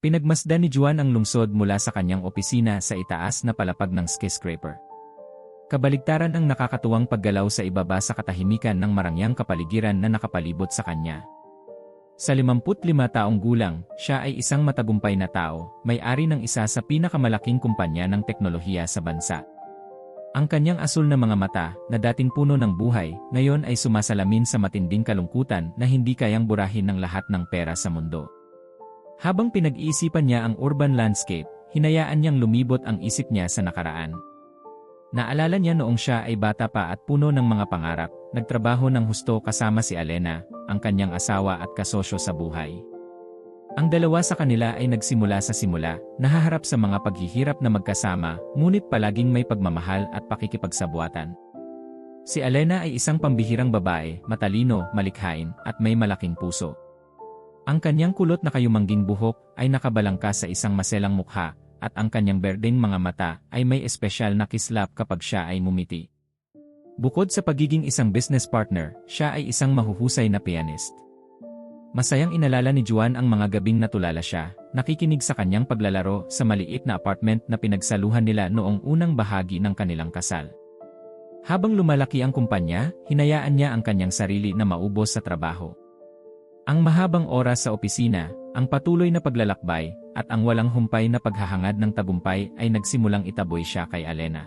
Pinagmasdan ni Juan ang lungsod mula sa kanyang opisina sa itaas na palapag ng skyscraper. Kabaligtaran ang nakakatuwang paggalaw sa ibaba sa katahimikan ng marangyang kapaligiran na nakapalibot sa kanya. Sa 55 taong gulang, siya ay isang matagumpay na tao, may-ari ng isa sa pinakamalaking kumpanya ng teknolohiya sa bansa. Ang kanyang asul na mga mata, na dating puno ng buhay, ngayon ay sumasalamin sa matinding kalungkutan na hindi kayang burahin ng lahat ng pera sa mundo. Habang pinag-iisipan niya ang urban landscape, hinayaan niyang lumibot ang isip niya sa nakaraan. Naalala niya noong siya ay bata pa at puno ng mga pangarap, nagtrabaho ng husto kasama si Alena, ang kanyang asawa at kasosyo sa buhay. Ang dalawa sa kanila ay nagsimula sa simula, nahaharap sa mga paghihirap na magkasama, ngunit palaging may pagmamahal at pakikipagsabuatan. Si Alena ay isang pambihirang babae, matalino, malikhain, at may malaking puso. Ang kanyang kulot na kayumangging buhok ay nakabalangka sa isang maselang mukha, at ang kanyang berdeng mga mata ay may espesyal na kislap kapag siya ay mumiti. Bukod sa pagiging isang business partner, siya ay isang mahuhusay na pianist. Masayang inalala ni Juan ang mga gabing natulala siya, nakikinig sa kanyang paglalaro sa maliit na apartment na pinagsaluhan nila noong unang bahagi ng kanilang kasal. Habang lumalaki ang kumpanya, hinayaan niya ang kanyang sarili na maubos sa trabaho. Ang mahabang oras sa opisina, ang patuloy na paglalakbay, at ang walang humpay na paghahangad ng tagumpay ay nagsimulang itaboy siya kay Alena.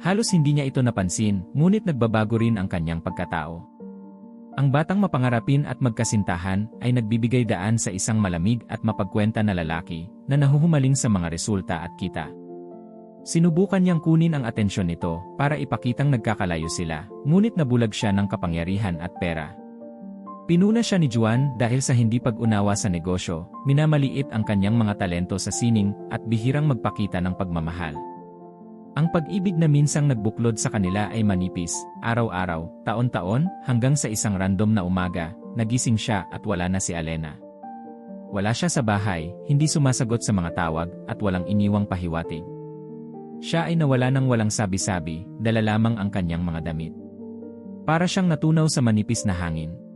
Halos hindi niya ito napansin, ngunit nagbabago rin ang kanyang pagkatao. Ang batang mapangarapin at magkasintahan ay nagbibigay daan sa isang malamig at mapagkwenta na lalaki na nahuhumaling sa mga resulta at kita. Sinubukan niyang kunin ang atensyon nito para ipakitang nagkakalayo sila, ngunit nabulag siya ng kapangyarihan at pera. Pinuna siya ni Juan dahil sa hindi pag-unawa sa negosyo, minamaliit ang kanyang mga talento sa sining at bihirang magpakita ng pagmamahal. Ang pag-ibig na minsang nagbuklod sa kanila ay manipis, araw-araw, taon-taon, hanggang sa isang random na umaga, nagising siya at wala na si Alena. Wala siya sa bahay, hindi sumasagot sa mga tawag, at walang iniwang pahiwatig. Siya ay nawala ng walang sabi-sabi, dala lamang ang kanyang mga damit. Para siyang natunaw sa manipis na hangin.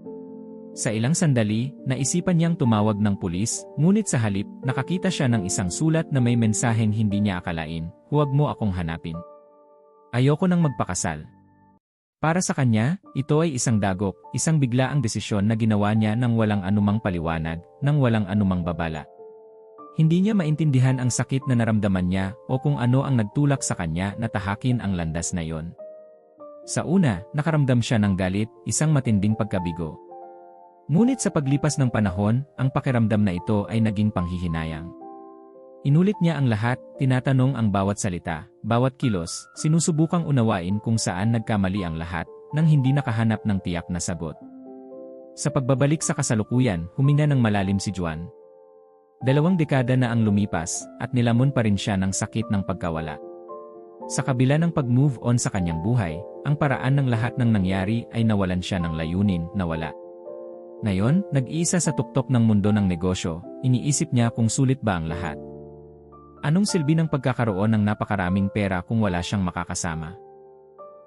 Sa ilang sandali, naisipan niyang tumawag ng pulis, ngunit sa halip, nakakita siya ng isang sulat na may mensaheng hindi niya akalain, huwag mo akong hanapin. Ayoko nang magpakasal. Para sa kanya, ito ay isang dagok, isang biglaang desisyon na ginawa niya nang walang anumang paliwanag, nang walang anumang babala. Hindi niya maintindihan ang sakit na naramdaman niya o kung ano ang nagtulak sa kanya na tahakin ang landas na yon. Sa una, nakaramdam siya ng galit, isang matinding pagkabigo. Ngunit sa paglipas ng panahon, ang pakiramdam na ito ay naging panghihinayang. Inulit niya ang lahat, tinatanong ang bawat salita, bawat kilos, sinusubukang unawain kung saan nagkamali ang lahat, nang hindi nakahanap ng tiyak na sagot. Sa pagbabalik sa kasalukuyan, huminga ng malalim si Juan. Dalawang dekada na ang lumipas, at nilamon pa rin siya ng sakit ng pagkawala. Sa kabila ng pag-move on sa kanyang buhay, ang paraan ng lahat ng nangyari ay nawalan siya ng layunin na wala. Ngayon, nag-iisa sa tuktok ng mundo ng negosyo, iniisip niya kung sulit ba ang lahat. Anong silbi ng pagkakaroon ng napakaraming pera kung wala siyang makakasama?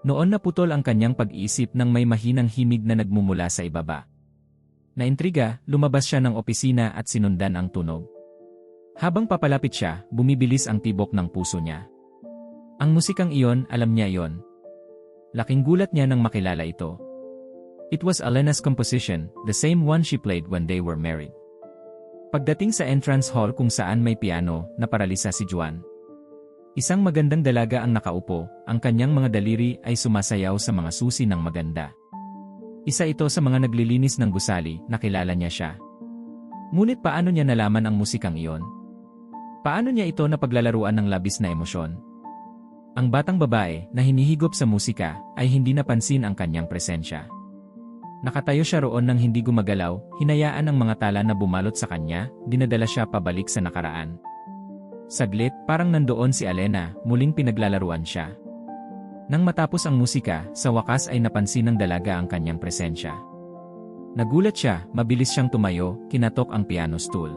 Noon naputol ang kanyang pag-iisip ng may mahinang himig na nagmumula sa ibaba. Naintriga, lumabas siya ng opisina at sinundan ang tunog. Habang papalapit siya, bumibilis ang tibok ng puso niya. Ang musikang iyon, alam niya iyon. Laking gulat niya nang makilala ito. It was Alena's composition, the same one she played when they were married. Pagdating sa entrance hall kung saan may piano, naparalisa si Juan. Isang magandang dalaga ang nakaupo, ang kanyang mga daliri ay sumasayaw sa mga susi ng maganda. Isa ito sa mga naglilinis ng gusali, nakilala niya siya. Ngunit paano niya nalaman ang musikang iyon? Paano niya ito na paglalaruan ng labis na emosyon? Ang batang babae na hinihigop sa musika ay hindi napansin ang kanyang presensya. Nakatayo siya roon nang hindi gumagalaw, hinayaan ang mga tala na bumalot sa kanya, dinadala siya pabalik sa nakaraan. Saglit, parang nandoon si Alena, muling pinaglalaruan siya. Nang matapos ang musika, sa wakas ay napansin ng dalaga ang kanyang presensya. Nagulat siya, mabilis siyang tumayo, kinatok ang piano stool.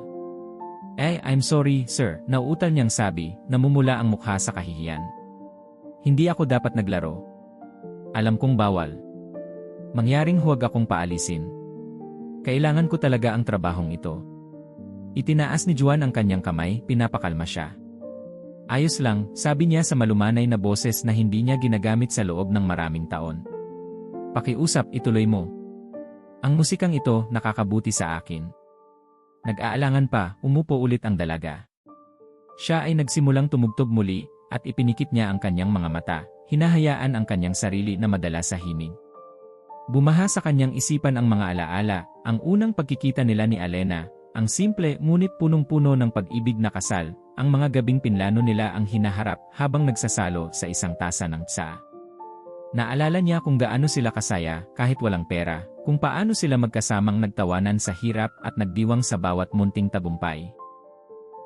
Eh, I'm sorry, sir, nauutal niyang sabi, namumula ang mukha sa kahihiyan. Hindi ako dapat naglaro. Alam kong bawal. Mangyaring huwag akong paalisin. Kailangan ko talaga ang trabahong ito. Itinaas ni Juan ang kanyang kamay, pinapakalma siya. Ayos lang, sabi niya sa malumanay na boses na hindi niya ginagamit sa loob ng maraming taon. Pakiusap, ituloy mo. Ang musikang ito nakakabuti sa akin. Nag-aalangan pa, umupo ulit ang dalaga. Siya ay nagsimulang tumugtog muli at ipinikit niya ang kanyang mga mata, hinahayaan ang kanyang sarili na madala sa himig. Bumaha sa kanyang isipan ang mga alaala, ang unang pagkikita nila ni Alena, ang simple ngunit punong-puno ng pag-ibig na kasal, ang mga gabing pinlano nila ang hinaharap habang nagsasalo sa isang tasa ng tsa. Naalala niya kung gaano sila kasaya kahit walang pera, kung paano sila magkasamang nagtawanan sa hirap at nagdiwang sa bawat munting tagumpay.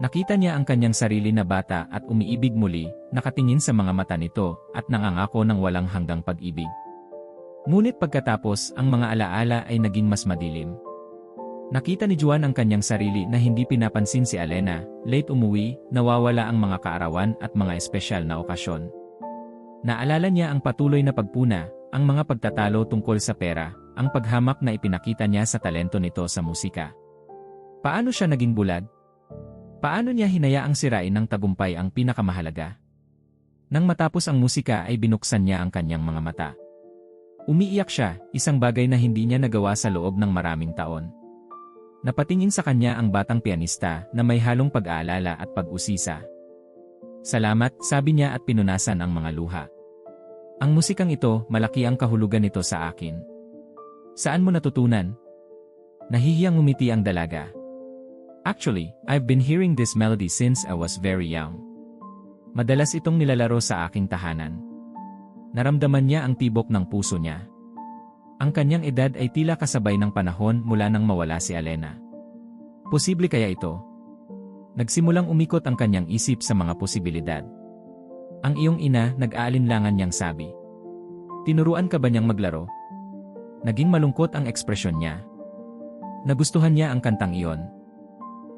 Nakita niya ang kanyang sarili na bata at umiibig muli, nakatingin sa mga mata nito at nangangako ng walang hanggang pag-ibig. Ngunit pagkatapos, ang mga alaala ay naging mas madilim. Nakita ni Juan ang kanyang sarili na hindi pinapansin si Alena, late umuwi, nawawala ang mga kaarawan at mga espesyal na okasyon. Naalala niya ang patuloy na pagpuna, ang mga pagtatalo tungkol sa pera, ang paghamak na ipinakita niya sa talento nito sa musika. Paano siya naging bulag? Paano niya hinayaang sirain ng tagumpay ang pinakamahalaga? Nang matapos ang musika ay binuksan niya ang kanyang mga mata. Umiiyak siya, isang bagay na hindi niya nagawa sa loob ng maraming taon. Napatingin sa kanya ang batang pianista na may halong pag-aalala at pag-usisa. Salamat, sabi niya at pinunasan ang mga luha. Ang musikang ito, malaki ang kahulugan nito sa akin. Saan mo natutunan? Nahihiyang umiti ang dalaga. Actually, I've been hearing this melody since I was very young. Madalas itong nilalaro sa aking tahanan. Naramdaman niya ang tibok ng puso niya. Ang kanyang edad ay tila kasabay ng panahon mula nang mawala si Alena. Posible kaya ito? Nagsimulang umikot ang kanyang isip sa mga posibilidad. Ang iyong ina nag-aalinlangan niyang sabi. Tinuruan ka ba niyang maglaro? Naging malungkot ang ekspresyon niya. Nagustuhan niya ang kantang iyon.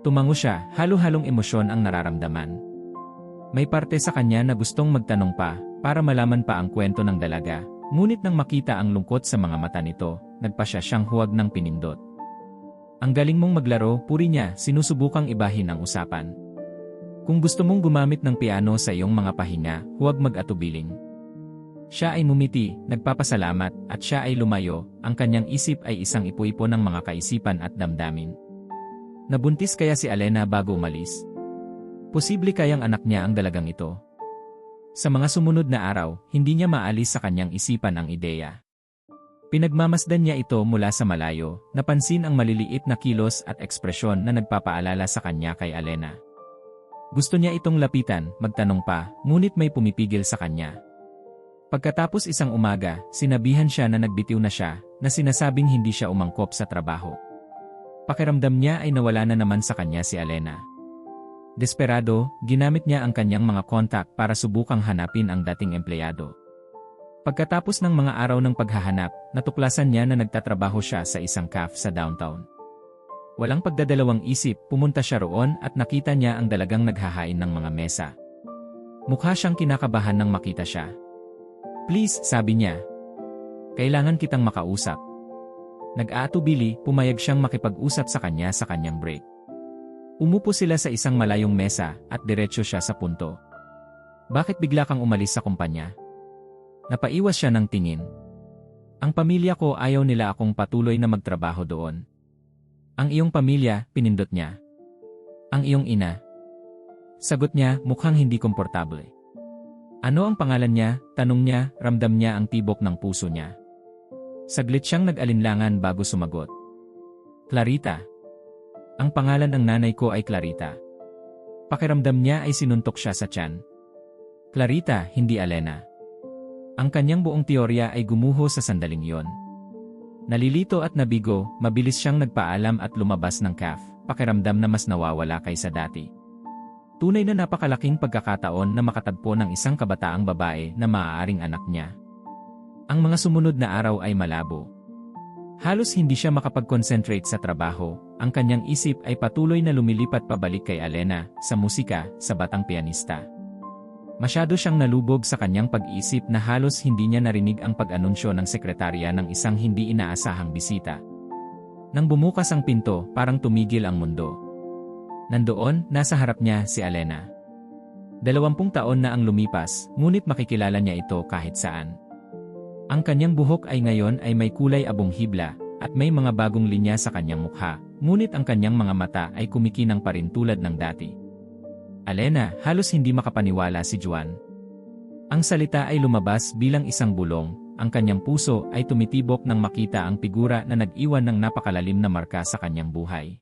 Tumango siya, halo-halong emosyon ang nararamdaman. May parte sa kanya na gustong magtanong pa, para malaman pa ang kwento ng dalaga, Ngunit nang makita ang lungkot sa mga mata nito, nagpa siya siyang huwag ng pinindot. Ang galing mong maglaro, puri niya, sinusubukang ibahin ang usapan. Kung gusto mong gumamit ng piano sa iyong mga pahinga, huwag mag-atubiling. Siya ay mumiti, nagpapasalamat, at siya ay lumayo, ang kanyang isip ay isang ipo-ipo ng mga kaisipan at damdamin. Nabuntis kaya si Alena bago umalis? Posible kayang anak niya ang dalagang ito, sa mga sumunod na araw, hindi niya maalis sa kanyang isipan ang ideya. Pinagmamasdan niya ito mula sa malayo, napansin ang maliliit na kilos at ekspresyon na nagpapaalala sa kanya kay Alena. Gusto niya itong lapitan, magtanong pa, ngunit may pumipigil sa kanya. Pagkatapos isang umaga, sinabihan siya na nagbitiw na siya, na sinasabing hindi siya umangkop sa trabaho. Pakiramdam niya ay nawala na naman sa kanya si Alena. Desperado, ginamit niya ang kanyang mga kontak para subukang hanapin ang dating empleyado. Pagkatapos ng mga araw ng paghahanap, natuklasan niya na nagtatrabaho siya sa isang cafe sa downtown. Walang pagdadalawang isip, pumunta siya roon at nakita niya ang dalagang naghahain ng mga mesa. Mukha siyang kinakabahan nang makita siya. Please, sabi niya. Kailangan kitang makausap. Nag-aatubili, pumayag siyang makipag-usap sa kanya sa kanyang break. Umupo sila sa isang malayong mesa at diretsyo siya sa punto. Bakit bigla kang umalis sa kumpanya? Napaiwas siya ng tingin. Ang pamilya ko ayaw nila akong patuloy na magtrabaho doon. Ang iyong pamilya, pinindot niya. Ang iyong ina. Sagot niya, mukhang hindi komportable. Ano ang pangalan niya? Tanong niya, ramdam niya ang tibok ng puso niya. Saglit siyang nag-alinlangan bago sumagot. Clarita. Ang pangalan ng nanay ko ay Clarita. Pakiramdam niya ay sinuntok siya sa tiyan. Clarita, hindi Alena. Ang kanyang buong teorya ay gumuho sa sandaling iyon. Nalilito at nabigo, mabilis siyang nagpaalam at lumabas ng CAF, pakiramdam na mas nawawala kaysa dati. Tunay na napakalaking pagkakataon na makatagpo ng isang kabataang babae na maaaring anak niya. Ang mga sumunod na araw ay malabo. Halos hindi siya makapag-concentrate sa trabaho, ang kanyang isip ay patuloy na lumilipat pabalik kay Alena, sa musika, sa batang pianista. Masyado siyang nalubog sa kanyang pag-iisip na halos hindi niya narinig ang pag-anunsyo ng sekretarya ng isang hindi inaasahang bisita. Nang bumukas ang pinto, parang tumigil ang mundo. Nandoon, nasa harap niya si Alena. Dalawampung taon na ang lumipas, ngunit makikilala niya ito kahit saan. Ang kanyang buhok ay ngayon ay may kulay abong hibla, at may mga bagong linya sa kanyang mukha, ngunit ang kanyang mga mata ay kumikinang pa rin tulad ng dati. Alena, halos hindi makapaniwala si Juan. Ang salita ay lumabas bilang isang bulong, ang kanyang puso ay tumitibok nang makita ang figura na nag-iwan ng napakalalim na marka sa kanyang buhay.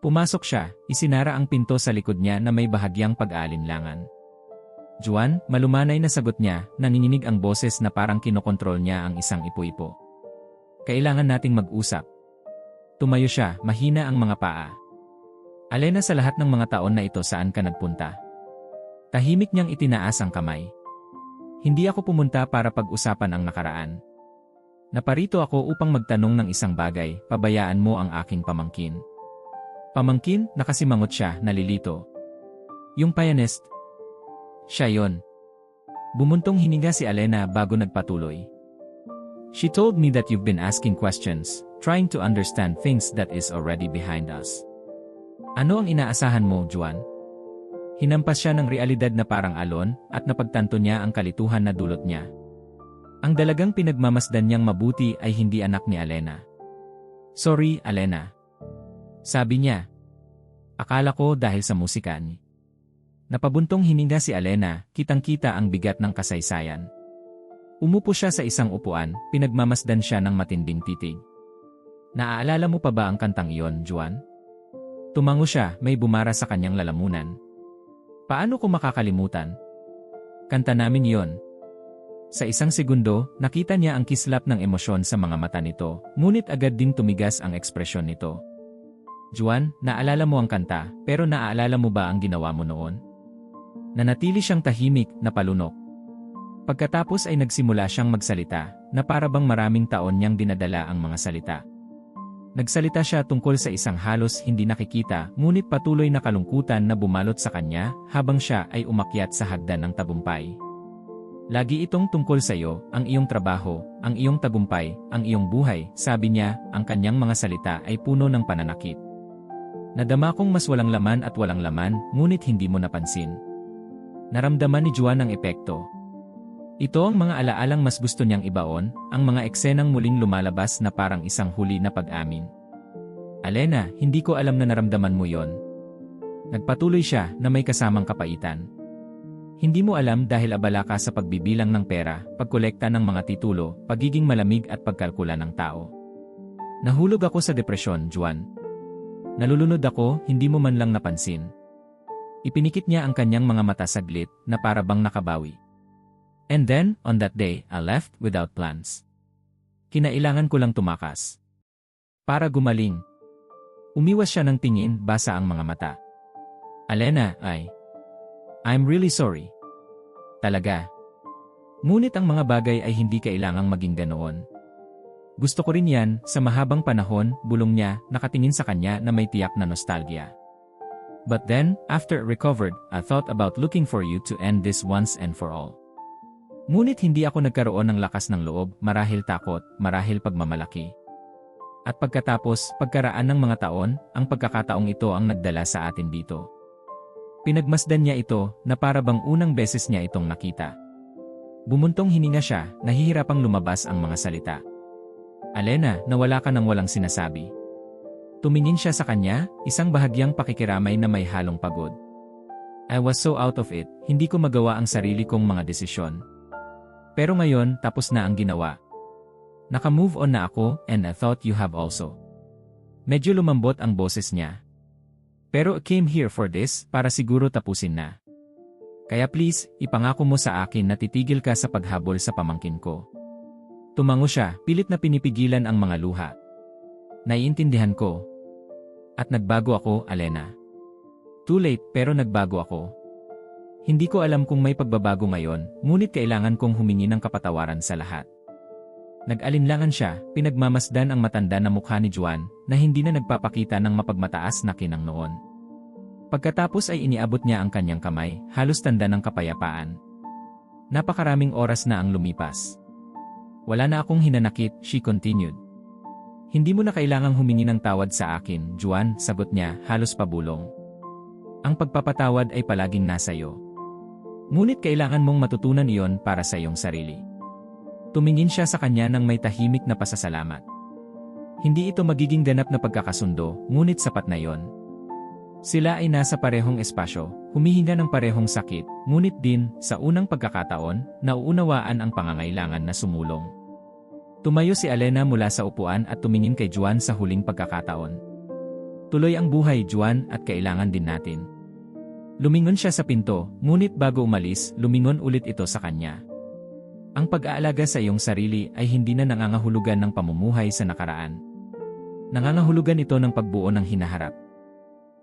Pumasok siya, isinara ang pinto sa likod niya na may bahagyang pag-aalinlangan. Juan, malumanay na sagot niya, nanginginig ang boses na parang kinokontrol niya ang isang ipo-ipo. Kailangan nating mag-usap. Tumayo siya, mahina ang mga paa. Alena sa lahat ng mga taon na ito saan ka nagpunta. Tahimik niyang itinaas ang kamay. Hindi ako pumunta para pag-usapan ang nakaraan. Naparito ako upang magtanong ng isang bagay, pabayaan mo ang aking pamangkin. Pamangkin, nakasimangot siya, nalilito. Yung pianist, siya yon. Bumuntong hininga si Alena bago nagpatuloy. She told me that you've been asking questions, trying to understand things that is already behind us. Ano ang inaasahan mo, Juan? Hinampas siya ng realidad na parang alon at napagtanto niya ang kalituhan na dulot niya. Ang dalagang pinagmamasdan niyang mabuti ay hindi anak ni Alena. Sorry, Alena. Sabi niya. Akala ko dahil sa musika ni. Napabuntong hininga si Alena, kitang-kita ang bigat ng kasaysayan. Umupo siya sa isang upuan, pinagmamasdan siya ng matinding titig. Naaalala mo pa ba ang kantang iyon, Juan? Tumango siya, may bumara sa kanyang lalamunan. Paano ko makakalimutan? Kanta namin yon. Sa isang segundo, nakita niya ang kislap ng emosyon sa mga mata nito, ngunit agad ding tumigas ang ekspresyon nito. Juan, naalala mo ang kanta, pero naaalala mo ba ang ginawa mo noon? Nanatili siyang tahimik, na palunok. Pagkatapos ay nagsimula siyang magsalita, na para bang maraming taon niyang dinadala ang mga salita. Nagsalita siya tungkol sa isang halos hindi nakikita, ngunit patuloy na kalungkutan na bumalot sa kanya, habang siya ay umakyat sa hagdan ng tagumpay. Lagi itong tungkol sa iyo, ang iyong trabaho, ang iyong tagumpay, ang iyong buhay, sabi niya, ang kanyang mga salita ay puno ng pananakit. Nadama kong mas walang laman at walang laman, ngunit hindi mo napansin. Naramdaman ni Juan ang epekto. Ito ang mga alaalang mas gusto niyang ibaon, ang mga eksenang muling lumalabas na parang isang huli na pag-amin. Alena, hindi ko alam na naramdaman mo yon. Nagpatuloy siya na may kasamang kapaitan. Hindi mo alam dahil abala ka sa pagbibilang ng pera, pagkolekta ng mga titulo, pagiging malamig at pagkalkula ng tao. Nahulog ako sa depresyon, Juan. Nalulunod ako, hindi mo man lang napansin. Ipinikit niya ang kanyang mga mata saglit na para bang nakabawi. And then, on that day, I left without plans. Kinailangan ko lang tumakas. Para gumaling. Umiwas siya ng tingin basa ang mga mata. Alena, ay. I'm really sorry. Talaga. Ngunit ang mga bagay ay hindi kailangang maging ganoon. Gusto ko rin yan, sa mahabang panahon, bulong niya, nakatingin sa kanya na may tiyak na nostalgia. But then, after recovered, I thought about looking for you to end this once and for all. Ngunit hindi ako nagkaroon ng lakas ng loob, marahil takot, marahil pagmamalaki. At pagkatapos, pagkaraan ng mga taon, ang pagkakataong ito ang nagdala sa atin dito. Pinagmasdan niya ito na para bang unang beses niya itong nakita. Bumuntong hininga siya, nahihirapang lumabas ang mga salita. Alena, nawala ka nang walang sinasabi. Tumingin siya sa kanya, isang bahagyang pakikiramay na may halong pagod. I was so out of it, hindi ko magawa ang sarili kong mga desisyon. Pero ngayon, tapos na ang ginawa. Naka-move on na ako, and I thought you have also. Medyo lumambot ang boses niya. Pero I came here for this, para siguro tapusin na. Kaya please, ipangako mo sa akin na titigil ka sa paghabol sa pamangkin ko. Tumango siya, pilit na pinipigilan ang mga luha. Naiintindihan ko, at nagbago ako, Alena. Too late, pero nagbago ako. Hindi ko alam kung may pagbabago ngayon, ngunit kailangan kong humingi ng kapatawaran sa lahat. Nag-alinlangan siya, pinagmamasdan ang matanda na mukha ni Juan, na hindi na nagpapakita ng mapagmataas na kinang noon. Pagkatapos ay iniabot niya ang kanyang kamay, halos tanda ng kapayapaan. Napakaraming oras na ang lumipas. Wala na akong hinanakit, she continued. Hindi mo na kailangang humingi ng tawad sa akin, Juan, sagot niya, halos pabulong. Ang pagpapatawad ay palaging nasa iyo. Ngunit kailangan mong matutunan iyon para sa iyong sarili. Tumingin siya sa kanya ng may tahimik na pasasalamat. Hindi ito magiging ganap na pagkakasundo, ngunit sapat na iyon. Sila ay nasa parehong espasyo, humihinga ng parehong sakit, ngunit din, sa unang pagkakataon, nauunawaan ang pangangailangan na sumulong. Tumayo si Alena mula sa upuan at tumingin kay Juan sa huling pagkakataon. Tuloy ang buhay, Juan, at kailangan din natin. Lumingon siya sa pinto, ngunit bago umalis, lumingon ulit ito sa kanya. Ang pag-aalaga sa iyong sarili ay hindi na nangangahulugan ng pamumuhay sa nakaraan. Nangangahulugan ito ng pagbuo ng hinaharap.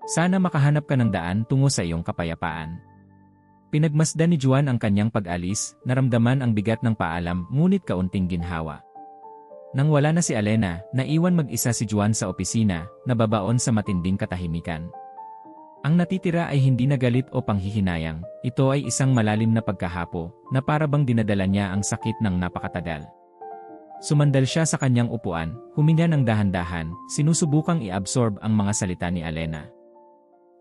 Sana makahanap ka ng daan tungo sa iyong kapayapaan. Pinagmasdan ni Juan ang kanyang pag-alis, naramdaman ang bigat ng paalam ngunit kaunting ginhawa. Nang wala na si Alena, naiwan mag-isa si Juan sa opisina, nababaon sa matinding katahimikan. Ang natitira ay hindi na galit o panghihinayang, ito ay isang malalim na pagkahapo, na para bang dinadala niya ang sakit ng napakatagal. Sumandal siya sa kanyang upuan, huminga ng dahan-dahan, sinusubukang i-absorb ang mga salita ni Alena.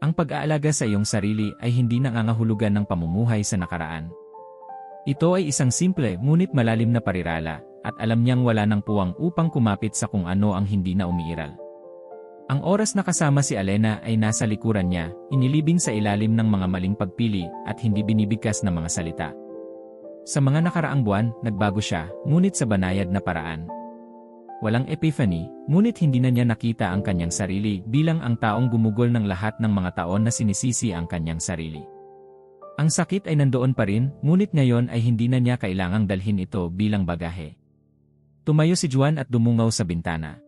Ang pag-aalaga sa iyong sarili ay hindi nangangahulugan ng pamumuhay sa nakaraan. Ito ay isang simple ngunit malalim na parirala, at alam niyang wala ng puwang upang kumapit sa kung ano ang hindi na umiiral. Ang oras na kasama si Alena ay nasa likuran niya, inilibing sa ilalim ng mga maling pagpili at hindi binibigkas na mga salita. Sa mga nakaraang buwan, nagbago siya, ngunit sa banayad na paraan. Walang epiphany, ngunit hindi na niya nakita ang kanyang sarili bilang ang taong gumugol ng lahat ng mga taon na sinisisi ang kanyang sarili. Ang sakit ay nandoon pa rin, ngunit ngayon ay hindi na niya kailangang dalhin ito bilang bagahe. Tumayo si Juan at dumungaw sa bintana.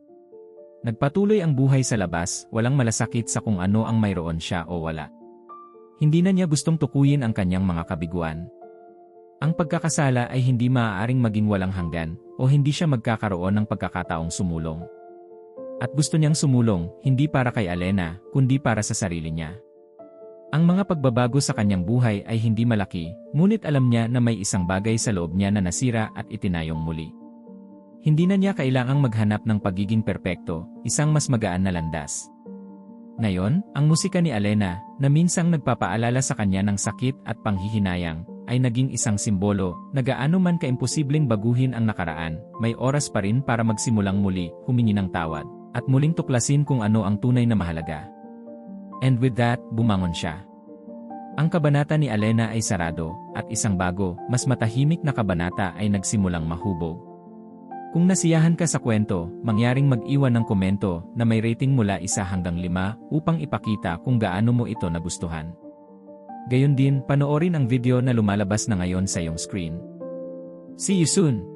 Nagpatuloy ang buhay sa labas, walang malasakit sa kung ano ang mayroon siya o wala. Hindi na niya gustong tukuyin ang kanyang mga kabiguan. Ang pagkakasala ay hindi maaaring maging walang hanggan, o hindi siya magkakaroon ng pagkakataong sumulong. At gusto niyang sumulong, hindi para kay Alena, kundi para sa sarili niya. Ang mga pagbabago sa kanyang buhay ay hindi malaki, ngunit alam niya na may isang bagay sa loob niya na nasira at itinayong muli. Hindi na niya kailangang maghanap ng pagiging perpekto, isang mas magaan na landas. Ngayon, ang musika ni Alena, na minsang nagpapaalala sa kanya ng sakit at panghihinayang, ay naging isang simbolo na gaano man kaimposibleng baguhin ang nakaraan, may oras pa rin para magsimulang muli, humingi ng tawad, at muling tuklasin kung ano ang tunay na mahalaga. And with that, bumangon siya. Ang kabanata ni Alena ay sarado, at isang bago, mas matahimik na kabanata ay nagsimulang mahubog. Kung nasiyahan ka sa kwento, mangyaring mag-iwan ng komento na may rating mula isa hanggang lima upang ipakita kung gaano mo ito nagustuhan. Gayon din, panoorin ang video na lumalabas na ngayon sa iyong screen. See you soon!